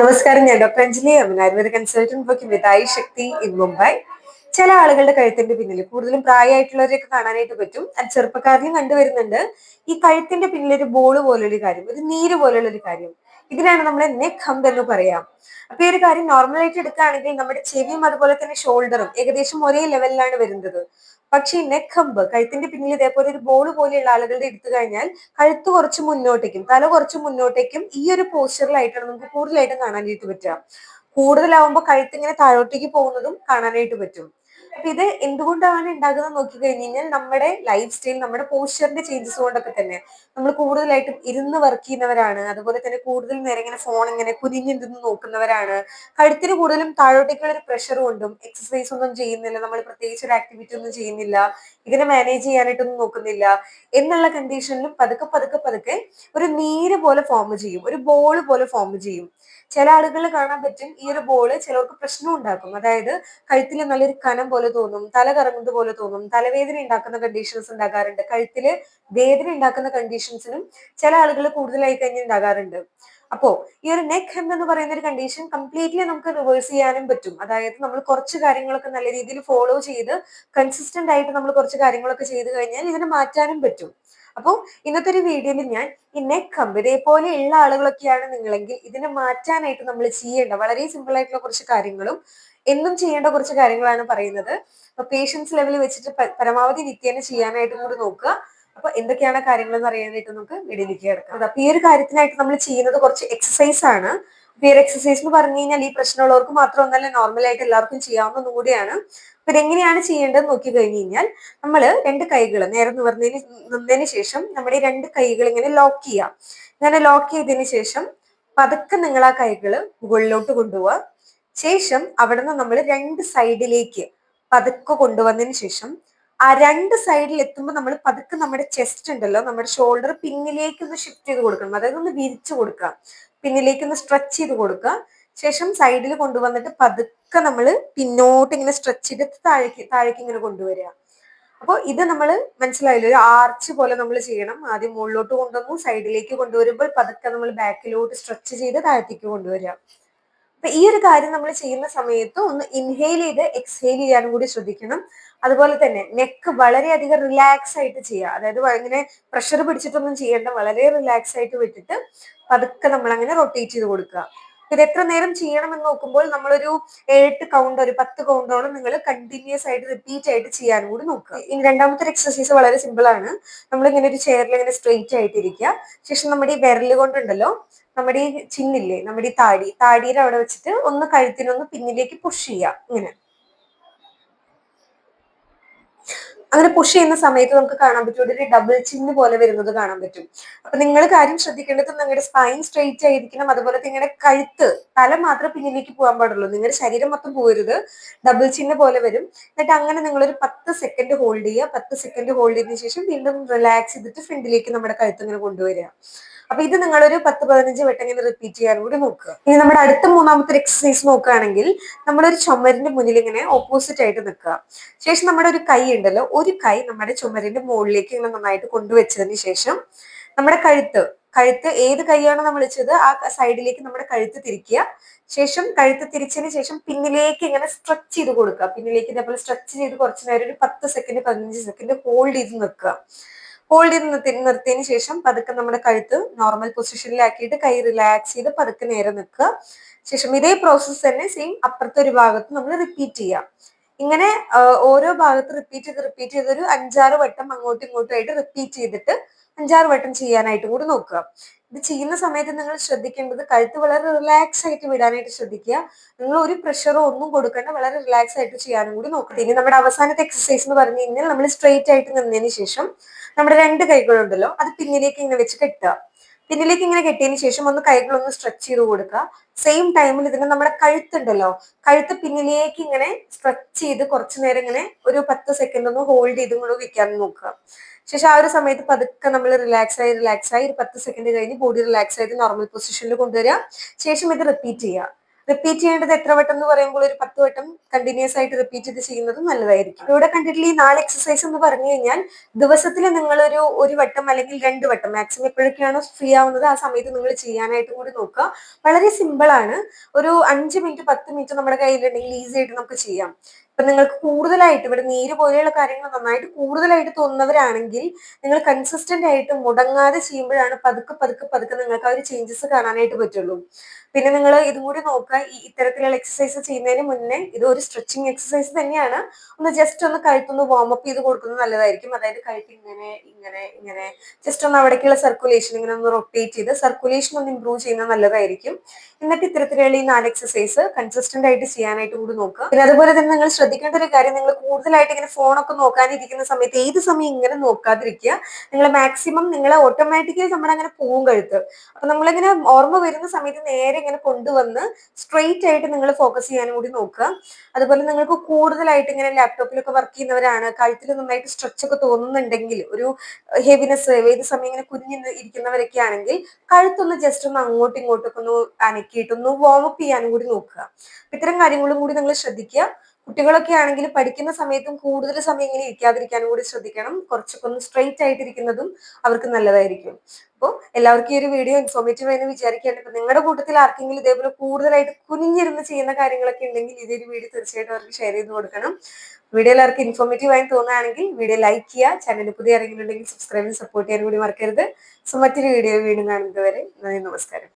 നമസ്കാരം ഞാൻ doctor Anjali. Am an Ayurveda consultant with Mithai Shakti in Mumbai ചില ആളുകളുടെ കഴുത്തിന്റെ പിന്നിൽ കൂടുതലും പ്രായമായിട്ടുള്ളവരെയൊക്കെ കാണാനായിട്ട് പറ്റും. അത് ചെറുപ്പക്കാരിലും കണ്ടുവരുന്നുണ്ട്. ഈ കഴുത്തിന്റെ പിന്നിൽ ഒരു ബോൾ ഒരു കാര്യം ഒരു നീര് പോലുള്ള ഒരു കാര്യം. ഇതിനാണ് നമ്മൾ നെക്ക് ഹംപ് എന്ന് പറയാം. അപ്പൊ ഈ ഒരു കാര്യം നോർമലായിട്ട് എടുക്കുകയാണെങ്കിൽ നമ്മുടെ ചെവിയും അതുപോലെ തന്നെ ഷോൾഡറും ഏകദേശം ഒരേ ലെവലിലാണ് വരുന്നത്. പക്ഷേ ഈ നെക്ക് ഹമ്പ് കഴുത്തിന്റെ പിന്നിൽ ഇതേപോലെ ഒരു ബോൾ പോലെയുള്ള ആളുകളുടെ എടുത്തു കഴിഞ്ഞാൽ കഴുത്ത് കുറച്ച് മുന്നോട്ടേക്കും തല കുറച്ച് മുന്നോട്ടേക്കും ഈ ഒരു പോസ്റ്ററിലായിട്ടാണ് നമുക്ക് കൂടുതലായിട്ടും കാണാനായിട്ട് പറ്റുക. കൂടുതലാവുമ്പോൾ കഴുത്ത് ഇങ്ങനെ താഴോട്ടേക്ക് പോകുന്നതും കാണാനായിട്ട് പറ്റും. ഇത് എന്തുകൊണ്ടാണ് ഉണ്ടാകുന്നത് നോക്കി കഴിഞ്ഞു കഴിഞ്ഞാൽ നമ്മുടെ ലൈഫ് സ്റ്റൈൽ നമ്മുടെ പോസ്ചറിന്റെ ചേഞ്ചസ് കൊണ്ടൊക്കെ തന്നെ. നമ്മൾ കൂടുതലായിട്ടും ഇരുന്ന് വർക്ക് ചെയ്യുന്നവരാണ്. അതുപോലെ തന്നെ കൂടുതൽ നേരം ഇങ്ങനെ ഫോൺ ഇങ്ങനെ കുനിഞ്ഞിരുന്ന് നോക്കുന്നവരാണ്. കഴുത്തിന് കൂടുതലും താഴോട്ടേക്കുള്ള ഒരു പ്രഷർ കൊണ്ടും എക്സസൈസ് ഒന്നും ചെയ്യുന്നില്ല. നമ്മൾ പ്രത്യേകിച്ച് ഒരു ആക്ടിവിറ്റി ഒന്നും ചെയ്യുന്നില്ല. ഇതിനെ മാനേജ് ചെയ്യാനായിട്ടൊന്നും നോക്കുന്നില്ല. എന്നുള്ള കണ്ടീഷനിലും പതുക്കെ പതുക്കെ പതുക്കെ ഒരു നീര് പോലെ ഫോം ചെയ്യും. ഒരു ബോൾ പോലെ ഫോം ചെയ്യും. ചില ആളുകൾ കാണാൻ പറ്റും ഈ ഒരു ബോൾ ചിലർക്ക് പ്രശ്നം ഉണ്ടാക്കും. അതായത് കഴുത്തിൽ നല്ലൊരു കനം പോലെ തോന്നും തല കറങ്ങുന്നത് പോലെ തോന്നും തലവേദന ഉണ്ടാക്കുന്ന കണ്ടീഷൻസ് ഉണ്ടാകാറുണ്ട് കഴുത്തിൽ വേദന ഉണ്ടാക്കുന്ന കണ്ടീഷൻസിനും ചില ആളുകൾ കൂടുതലായി കഴിഞ്ഞ് ഉണ്ടാകാറുണ്ട്. അപ്പോ ഈ ഒരു നെക്ക് ഹെം എന്ന് പറയുന്ന ഒരു കണ്ടീഷൻ കംപ്ലീറ്റ്ലി നമുക്ക് റിവേഴ്സ് ചെയ്യാനും പറ്റും. അതായത് നമ്മൾ കുറച്ച് കാര്യങ്ങളൊക്കെ നല്ല രീതിയിൽ ഫോളോ ചെയ്ത് കൺസിസ്റ്റന്റ് ആയിട്ട് നമ്മൾ കുറച്ച് കാര്യങ്ങളൊക്കെ ചെയ്ത് കഴിഞ്ഞാൽ ഇതിനെ മാറ്റാനും പറ്റും. അപ്പോൾ ഇന്നത്തെ ഒരു വീഡിയോയിൽ ഞാൻ ഈ നെക്ക് കമ്പ് ഇതേപോലെ ഉള്ള ആളുകളൊക്കെയാണ് നിങ്ങളെങ്കിൽ ഇതിനെ മാറ്റാനായിട്ട് നമ്മൾ ചെയ്യേണ്ട വളരെ സിമ്പിൾ ആയിട്ടുള്ള കുറച്ച് കാര്യങ്ങളും എന്നും ചെയ്യേണ്ട കുറച്ച് കാര്യങ്ങളാണ് പറയുന്നത്. അപ്പൊ പേഷ്യൻസ് ലെവലിൽ വെച്ചിട്ട് പരമാവധി നിത്യേന ചെയ്യാനായിട്ടും കൂടി നോക്കുക. അപ്പൊ എന്തൊക്കെയാണ് കാര്യങ്ങൾ എന്ന് അറിയാനായിട്ട് നമുക്ക് വീഡിയോയിലേക്ക് കിടക്കാം. അപ്പൊ ഈ ഒരു കാര്യത്തിനായിട്ട് നമ്മൾ ചെയ്യുന്നത് കുറച്ച് എക്സസൈസ് ആണ്. ഒരു എക്സസൈസ് എന്ന് പറഞ്ഞു കഴിഞ്ഞാൽ ഈ പ്രശ്നമുള്ളവർക്ക് മാത്രമൊന്നല്ല നോർമൽ ആയിട്ട് എല്ലാവർക്കും ചെയ്യാവുന്നതും കൂടിയാണ്. അപ്പൊ ഇതെങ്ങനെയാണ് ചെയ്യേണ്ടത് നോക്കി കഴിഞ്ഞു കഴിഞ്ഞാൽ നമ്മൾ രണ്ട് കൈകൾ നേരെ നിവർന്നതിന് നിന്നതിന് ശേഷം നമ്മുടെ രണ്ട് കൈകൾ ഇങ്ങനെ ലോക്ക് ചെയ്യാം. ഇങ്ങനെ ലോക്ക് ചെയ്തതിന് ശേഷം പതുക്കെ നിങ്ങൾ ആ കൈകൾ മുകളിലോട്ട് കൊണ്ടുപോവുക. ശേഷം അവിടെ നിന്ന് നമ്മൾ രണ്ട് സൈഡിലേക്ക് പതുക്കെ കൊണ്ടുവന്നതിന് ശേഷം ആ രണ്ട് സൈഡിൽ എത്തുമ്പോൾ നമ്മൾ പതുക്കെ നമ്മുടെ ചെസ്റ്റ് ഉണ്ടല്ലോ നമ്മുടെ ഷോൾഡർ പിന്നിലേക്ക് ഒന്ന് ഷിഫ്റ്റ് ചെയ്ത് കൊടുക്കണം. അതായത് ഒന്ന് വിരിച്ചു കൊടുക്കുക. പിന്നിലേക്ക് ഒന്ന് സ്ട്രെച്ച് ചെയ്ത് കൊടുക്കുക ശേഷം സൈഡിൽ കൊണ്ടുവന്നിട്ട് പതുക്കെ നമ്മൾ പിന്നോട്ട് ഇങ്ങനെ സ്ട്രെച്ച് ചെയ്തിട്ട് താഴേക്ക് താഴേക്ക് ഇങ്ങനെ കൊണ്ടുവരിക. അപ്പോൾ ഇത് നമ്മൾ മനസ്സിലായില്ല? ഒരു ആർച്ച് പോലെ നമ്മൾ ചെയ്യണം. ആദ്യം മുകളിലോട്ട് കൊണ്ടുവന്നു സൈഡിലേക്ക് കൊണ്ടുവരുമ്പോൾ പതുക്കെ നമ്മൾ ബാക്കിലോട്ട് സ്ട്രെച്ച് ചെയ്ത് താഴത്തേക്ക് കൊണ്ടുവരിക. അപ്പൊ ഈ ഒരു കാര്യം നമ്മൾ ചെയ്യുന്ന സമയത്ത് ഒന്ന് ഇൻഹെയിൽ ചെയ്ത് എക്സ്ഹെയിൽ ചെയ്യാനും കൂടി ശ്രദ്ധിക്കണം. അതുപോലെ തന്നെ നെക്ക് വളരെയധികം റിലാക്സ് ആയിട്ട് ചെയ്യുക. അതായത് ഇങ്ങനെ പ്രഷർ പിടിച്ചിട്ടൊന്നും ചെയ്യേണ്ട വളരെ റിലാക്സ് ആയിട്ട് വിട്ടിട്ട് പതുക്കെ നമ്മൾ അങ്ങനെ റൊട്ടേറ്റ് ചെയ്ത് കൊടുക്കുക. ഇത് എത്ര നേരം ചെയ്യണം എന്ന് നോക്കുമ്പോൾ നമ്മളൊരു എട്ട് കൗണ്ട് ഒരു പത്ത് കൗണ്ടോളം നിങ്ങൾ കണ്ടിന്യൂസ് ആയിട്ട് റിപ്പീറ്റ് ആയിട്ട് ചെയ്യാനും കൂടി നോക്കുക. ഇനി രണ്ടാമത്തെ എക്സസൈസ് വളരെ സിമ്പിൾ ആണ്. നമ്മൾ ഇങ്ങനെ ഒരു ചെയറിൽ ഇങ്ങനെ സ്ട്രെയിറ്റ് ആയിട്ട് ഇരിക്കുക. ശേഷം നമ്മുടെ ഈ വിരൽ കൊണ്ടുണ്ടല്ലോ നമ്മുടെ ഈ ചിന്നില്ലേ നമ്മുടെ ഈ താടി താടിയുടെ അവിടെ വെച്ചിട്ട് ഒന്ന് കഴുത്തിനൊന്ന് പിന്നിലേക്ക് പുഷ് ചെയ്യുക. ഇങ്ങനെ. അങ്ങനെ പുഷ് ചെയ്യുന്ന സമയത്ത് നമുക്ക് കാണാൻ പറ്റും. ഒരു ഡബിൾ ചിന്ന് പോലെ വരുന്നത് കാണാൻ പറ്റും. അപ്പൊ നിങ്ങൾ കാര്യം ശ്രദ്ധിക്കേണ്ടത് നിങ്ങളുടെ സ്പൈൻ സ്ട്രെയിറ്റ് ആയിരിക്കണം. അതുപോലെ നിങ്ങളുടെ കഴുത്ത് തല മാത്രം പിന്നിലേക്ക് പോകാൻ പാടുള്ളൂ. നിങ്ങളുടെ ശരീരം മൊത്തം പോരുത് ഡബിൾ ചിന്ന് പോലെ വരും. എന്നിട്ട് അങ്ങനെ നിങ്ങൾ ഒരു പത്ത് സെക്കൻഡ് ഹോൾഡ് ചെയ്യുക. പത്ത് സെക്കൻഡ് ഹോൾഡ് ചെയ്തതിനു ശേഷം വീണ്ടും റിലാക്സ് ചെയ്തിട്ട് ഫ്രണ്ടിലേക്ക് നമ്മുടെ കഴുത്ത് ഇങ്ങനെ കൊണ്ടുവരിക. അപ്പൊ ഇത് നിങ്ങളൊരു പത്ത് പതിനഞ്ച് വട്ടം ഇങ്ങനെ റിപ്പീറ്റ് ചെയ്യാൻ കൂടി നോക്കുക. ഇനി നമ്മുടെ അടുത്ത മൂന്നാമത്തെ എക്സസൈസ് നോക്കുകയാണെങ്കിൽ നമ്മളൊരു ചുമരിന്റെ മുന്നിൽ ഇങ്ങനെ ഓപ്പോസിറ്റ് ആയിട്ട് നിൽക്കുക. ശേഷം നമ്മുടെ ഒരു കൈ ഉണ്ടല്ലോ ഒരു കൈ നമ്മുടെ ചുമരിന്റെ മുകളിലേക്ക് ഇങ്ങനെ നന്നായിട്ട് കൊണ്ടുവച്ചതിന് ശേഷം നമ്മുടെ കഴുത്ത് കഴുത്ത് ഏത് കൈയാണോ നമ്മൾ വെച്ചത് ആ സൈഡിലേക്ക് നമ്മുടെ കഴുത്ത് തിരിക്കുക. ശേഷം കഴുത്ത് തിരിച്ചതിന് ശേഷം പിന്നിലേക്ക് ഇങ്ങനെ സ്ട്രെച്ച് ചെയ്ത് കൊടുക്കുക. പിന്നിലേക്ക് ഇതേപോലെ സ്ട്രെച്ച് ചെയ്ത് കുറച്ച് നേരം ഒരു പത്ത് സെക്കൻഡ് പതിനഞ്ച് സെക്കൻഡ് ഹോൾഡ് ചെയ്ത് നിൽക്കുക. ഹോൾഡ് ചെയ്ത് നിർത്തി നിർത്തിയതിന് ശേഷം പതുക്കെ നമ്മുടെ കഴുത്ത് നോർമൽ പൊസിഷനിലാക്കിയിട്ട് കൈ റിലാക്സ് ചെയ്ത് പതുക്കെ നേരെ നിൽക്കുക. ശേഷം ഇതേ പ്രോസസ്സ് തന്നെ സെയിം അപ്പുറത്തെ ഒരു ഭാഗത്ത് നമ്മൾ റിപ്പീറ്റ് ചെയ്യാം ഇങ്ങനെ ഓരോ ഭാഗത്ത് റിപ്പീറ്റ് ചെയ്ത് റിപ്പീറ്റ് ചെയ്ത് ഒരു അഞ്ചാറ് വട്ടം അങ്ങോട്ടും ഇങ്ങോട്ടും ആയിട്ട് റിപ്പീറ്റ് ചെയ്തിട്ട് അഞ്ചാറ് വട്ടം ചെയ്യാനായിട്ട് കൂടി നോക്കുക. ഇത് ചെയ്യുന്ന സമയത്ത് നിങ്ങൾ ശ്രദ്ധിക്കേണ്ടത് കഴുത്ത് വളരെ റിലാക്സ് ആയിട്ട് വിടാനായിട്ട് ശ്രദ്ധിക്കുക. നിങ്ങൾ ഒരു പ്രഷറോ ഒന്നും കൊടുക്കേണ്ട വളരെ റിലാക്സ് ആയിട്ട് ചെയ്യാനും കൂടി നോക്കുക. ഇനി നമ്മുടെ അവസാനത്തെ എക്സസൈസ് എന്ന് പറഞ്ഞു കഴിഞ്ഞാൽ നമ്മൾ സ്ട്രെയിറ്റ് ആയിട്ട് നിന്നതിന് ശേഷം നമ്മുടെ രണ്ട് കൈകളുണ്ടല്ലോ അത് പിന്നിലേക്ക് ഇങ്ങനെ വെച്ച് കെട്ടുക. പിന്നിലേക്ക് ഇങ്ങനെ കെട്ടിയതിന് ശേഷം ഒന്ന് കൈകളൊന്ന് സ്ട്രെച്ച് ചെയ്ത് കൊടുക്കുക. സെയിം ടൈമിൽ ഇതിന് നമ്മുടെ കഴുത്തുണ്ടല്ലോ കഴുത്ത് പിന്നിലേക്ക് ഇങ്ങനെ സ്ട്രെച്ച് ചെയ്ത് കുറച്ചു നേരം ഇങ്ങനെ ഒരു പത്ത് സെക്കൻഡ് ഒന്ന് ഹോൾഡ് ചെയ്തും കൂടെ വെക്കാൻ നോക്കുക. ശേഷം ആ ഒരു സമയത്ത് പതുക്കെ നമ്മൾ റിലാക്സ് ആയി റിലാക്സ് ആയി ഒരു പത്ത് സെക്കൻഡ് കഴിഞ്ഞ് ബോഡി റിലാക്സ് ആയിട്ട് നോർമൽ പൊസിഷനിൽ കൊണ്ടുവരിക. ശേഷം ഇത് റിപ്പീറ്റ് ചെയ്യുക. റിപ്പീറ്റ് ചെയ്യേണ്ടത് എത്ര വട്ടം എന്ന് പറയുമ്പോൾ ഒരു പത്ത് വട്ടം കണ്ടിന്യൂസ് ആയിട്ട് റിപ്പീറ്റ് ചെയ്ത് ചെയ്യുന്നത് നല്ലതായിരിക്കും. ഇവിടെ കണ്ടിട്ടുള്ള ഈ നാല് എക്സസൈസ് എന്ന് പറഞ്ഞു കഴിഞ്ഞാൽ ദിവസത്തിൽ നിങ്ങളൊരു ഒരു വട്ടം അല്ലെങ്കിൽ രണ്ട് വട്ടം മാക്സിമം എപ്പോഴൊക്കെയാണോ ഫ്രീ ആവുന്നത് ആ സമയത്ത് നിങ്ങൾ ചെയ്യാനായിട്ട് കൂടി നോക്കുക. വളരെ സിമ്പിൾ ആണ്. ഒരു അഞ്ച് മിനിറ്റ് പത്ത് മിനിറ്റ് നമ്മുടെ കയ്യിലുണ്ടെങ്കിൽ ഈസി ആയിട്ട് നമുക്ക് ചെയ്യാം. ഇപ്പൊ നിങ്ങൾക്ക് കൂടുതലായിട്ട് ഇവിടെ നീര് പോലെയുള്ള കാര്യങ്ങൾ നന്നായിട്ട് കൂടുതലായിട്ട് തോന്നുന്നവരാണെങ്കിൽ നിങ്ങൾ കൺസിസ്റ്റന്റ് ആയിട്ട് മുടങ്ങാതെ ചെയ്യുമ്പോഴാണ് പതുക്കെ പതുക്കെ പതുക്കെ നിങ്ങൾക്ക് ആ ഒരു ചേഞ്ചസ് കാണാനായിട്ട് പറ്റുള്ളൂ. പിന്നെ നിങ്ങൾ ഇതും കൂടി നോക്കുക ഈ ഇത്തരത്തിലുള്ള എക്സസൈസ് ചെയ്യുന്നതിന് മുന്നേ ഇത് ഒരു സ്ട്രെച്ചിങ് എക്സസൈസ് തന്നെയാണ്. ഒന്ന് ജസ്റ്റ് ഒന്ന് കഴുത്തൊന്ന് വാം അപ്പ് ചെയ്ത് കൊടുക്കുന്നത് നല്ലതായിരിക്കും. അതായത് കഴുത്ത് ഇങ്ങനെ ഇങ്ങനെ ഇങ്ങനെ. ജസ്റ്റ് ഒന്ന് അവിടേക്കുള്ള സർക്കുലേഷൻ ഇങ്ങനെ ഒന്ന് റൊട്ടേറ്റ് ചെയ്ത് സർക്കുലേഷൻ ഒന്ന് ഇമ്പ്രൂവ് ചെയ്യുന്നത് നല്ലതായിരിക്കും. എന്നിട്ട് ഇത്തരത്തിലുള്ള ഈ നാല് എക്സസൈസ് കൺസിസ്റ്റന്റ് ആയിട്ട് ചെയ്യാനായിട്ട് കൂടി നോക്കുക. പിന്നെ അതുപോലെ തന്നെ നിങ്ങൾ ശ്രദ്ധിക്കേണ്ട ഒരു കാര്യം നിങ്ങൾ കൂടുതലായിട്ട് ഇങ്ങനെ ഫോണൊക്കെ നോക്കാനിരിക്കുന്ന സമയത്ത് ഏത് സമയം ഇങ്ങനെ നോക്കാതിരിക്കുക. നിങ്ങൾ മാക്സിമം നിങ്ങൾ ഓട്ടോമാറ്റിക്കലി നമ്മുടെ അങ്ങനെ പോകും കഴുത്ത്. അപ്പൊ നമ്മളിങ്ങനെ ഓർമ്മ വരുന്ന സമയത്ത് നേരെ ഇങ്ങനെ കൊണ്ടുവന്ന് സ്ട്രെയിറ്റ് ആയിട്ട് നിങ്ങൾ ഫോക്കസ് ചെയ്യാനും കൂടി നോക്കുക. അതുപോലെ നിങ്ങൾക്ക് കൂടുതലായിട്ട് ഇങ്ങനെ ലാപ്ടോപ്പിലൊക്കെ വർക്ക് ചെയ്യുന്നവരാണ്. കഴുത്തിൽ നന്നായിട്ട് സ്ട്രെച്ച് ഒക്കെ തോന്നുന്നുണ്ടെങ്കിൽ ഒരു ഹെവിനെസ് ഏത് സമയം ഇങ്ങനെ കുഞ്ഞു ഇരിക്കുന്നവരൊക്കെ ആണെങ്കിൽ കഴുത്തൊന്ന് ജസ്റ്റ് ഒന്ന് അങ്ങോട്ടും ഇങ്ങോട്ടൊക്കെ ഒന്ന് അനക്കിയിട്ടൊന്ന് വാം ചെയ്യാനും കൂടി നോക്കുക. ഇത്തരം കാര്യങ്ങളും കൂടി നിങ്ങൾ ശ്രദ്ധിക്കുക. കുട്ടികളൊക്കെ ആണെങ്കിൽ പഠിക്കുന്ന സമയത്തും കൂടുതൽ സമയം ഇങ്ങനെ ഇരിക്കാതിരിക്കാനും കൂടി ശ്രദ്ധിക്കണം. കുറച്ചൊക്കെ ഒന്ന് സ്ട്രെയിറ്റ് ആയിട്ടിരിക്കുന്നതും അവർക്ക് നല്ലതായിരിക്കും. അപ്പോൾ എല്ലാവർക്കും ഈ ഒരു വീഡിയോ ഇൻഫോർമേറ്റീവ് ആയെന്ന് വിചാരിക്കുകയാണ്. നിങ്ങളുടെ കൂട്ടത്തിൽ ആർക്കെങ്കിലും ഇതേപോലെ കൂടുതലായിട്ട് കുനിഞ്ഞിരുന്ന് ചെയ്യുന്ന കാര്യങ്ങളൊക്കെ ഉണ്ടെങ്കിൽ ഇതൊരു വീഡിയോ തീർച്ചയായിട്ടും അവർക്ക് ഷെയർ ചെയ്ത് കൊടുക്കണം. വീഡിയോ എല്ലാവർക്കും ഇൻഫോർമേറ്റീവ് ആയി തോന്നുകയാണെങ്കിൽ വീഡിയോ ലൈക്ക് ചെയ്യുക ചാനൽ പുതിയ ആരെങ്കിലും ഉണ്ടെങ്കിൽ സബ്സ്ക്രൈബ് സപ്പോർട്ട് ചെയ്യാൻ കൂടി മറക്കരുത്. സോ മറ്റൊരു വീഡിയോ വീണ്ടും കാണുന്നത് വരെ നന്ദി നമസ്കാരം.